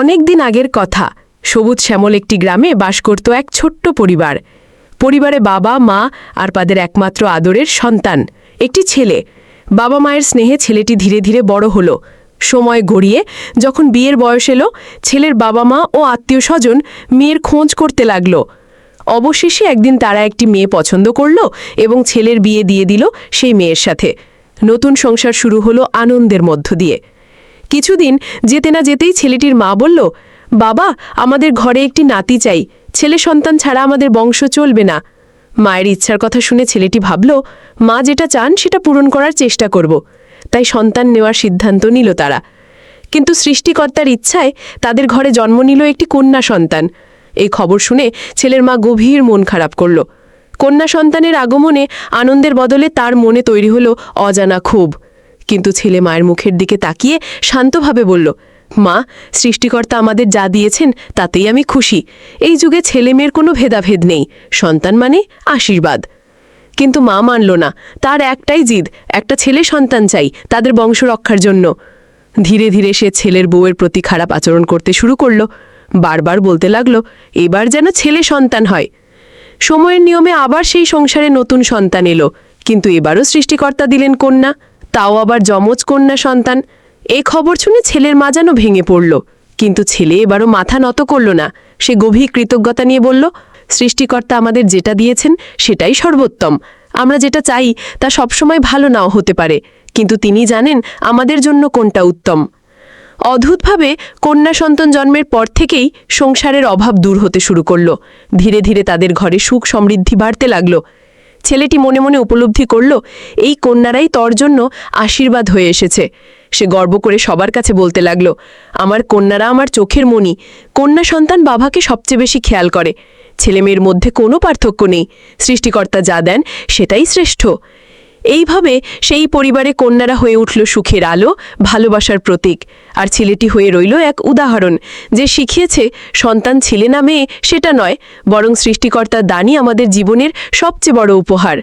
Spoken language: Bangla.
অনেক দিন আগের কথা। সবুজ শ্যামল একটি গ্রামে বাস করত এক ছোট্ট পরিবার। পরিবারে বাবা, মা আর তাদের একমাত্র আদরের সন্তান, একটি ছেলে। বাবা মায়ের স্নেহে ছেলেটি ধীরে ধীরে বড় হলো। সময় গড়িয়ে যখন বিয়ের বয়স এলো, ছেলের বাবা মা ও আত্মীয় স্বজন মেয়ের খোঁজ করতে লাগল। অবশেষে একদিন তারা একটি মেয়ে পছন্দ করল এবং ছেলের বিয়ে দিয়ে দিল সেই মেয়ের সাথে। নতুন সংসার শুরু হলো আনন্দের মধ্য দিয়ে। কিছুদিন যেতে না যেতেই ছেলেটির মা বলল, বাবা, আমাদের ঘরে একটি নাতি চাই। ছেলে সন্তান ছাড়া আমাদের বংশ চলবে না। মায়ের ইচ্ছার কথা শুনে ছেলেটি ভাবল, মা যেটা চান সেটা পূরণ করার চেষ্টা করব। তাই সন্তান নেওয়ার সিদ্ধান্ত নিল তারা। কিন্তু সৃষ্টিকর্তার ইচ্ছায় তাদের ঘরে জন্ম নিল একটি কন্যা সন্তান। এই খবর শুনে ছেলের মা গভীর মন খারাপ করল। কন্যা সন্তানের আগমনে আনন্দের বদলে তার মনে তৈরি হলো অজানা ক্ষোভ। কিন্তু ছেলে মায়ের মুখের দিকে তাকিয়ে শান্তভাবে বলল, মা, সৃষ্টিকর্তা আমাদের যা দিয়েছেন তাতেই আমি খুশি। এই যুগে ছেলে মেয়ের কোনো ভেদাভেদ নেই। সন্তান মানে আশীর্বাদ। কিন্তু মা মানল না। তার একটাই জিদ, একটা ছেলে সন্তান চাই তাদের বংশ রক্ষার জন্য। ধীরে ধীরে সে ছেলের বউয়ের প্রতি খারাপ আচরণ করতে শুরু করল। বারবার বলতে লাগল, এবার যেন ছেলে সন্তান হয়। সময়ের নিয়মে আবার সেই সংসারে নতুন সন্তান এলো, কিন্তু এবারও সৃষ্টিকর্তা দিলেন কন্যা। তাও আবার যমজ কন্যা সন্তান। এ খবর শুনে ছেলের মা যেন ভেঙে পড়ল। কিন্তু ছেলে এবারও মাথা নত করল না। সে গভীর কৃতজ্ঞতা নিয়ে বলল, সৃষ্টিকর্তা আমাদের যেটা দিয়েছেন সেটাই সর্বোত্তম। আমরা যেটা চাই তা সবসময় ভালো নাও হতে পারে। কিন্তু তিনি জানেন আমাদের জন্য কোনটা উত্তম। অদ্ভুতভাবে কন্যা সন্তান জন্মের পর থেকেই সংসারের অভাব দূর হতে শুরু করল। ধীরে ধীরে তাদের ঘরে সুখ সমৃদ্ধি বাড়তে লাগল। ছেলেটি মনে মনে উপলব্ধি করল, এই কন্যারাই তর জন্য আশীর্বাদ হয়ে এসেছে। সে গর্ব করে সবার কাছে বলতে লাগল, আমার কন্যারা আমার চোখের মনি কন্যা সন্তান বাবাকে সবচেয়ে বেশি খেয়াল করে। ছেলেমেয়ের মধ্যে কোনো পার্থক্য নেই। সৃষ্টিকর্তা যা দেন সেটাই শ্রেষ্ঠ। এইভাবে সেই পরিবারে কন্যারা হয়ে উঠল সুখের আলো, ভালোবাসার প্রতীক। আর ছেলেটি হয়ে রইল এক উদাহরণ, যে শিখিয়েছে, সন্তান ছেলে না মেয়ে সেটা নয়, বরং সৃষ্টিকর্তা দানই আমাদের জীবনের সবচেয়ে বড় উপহার।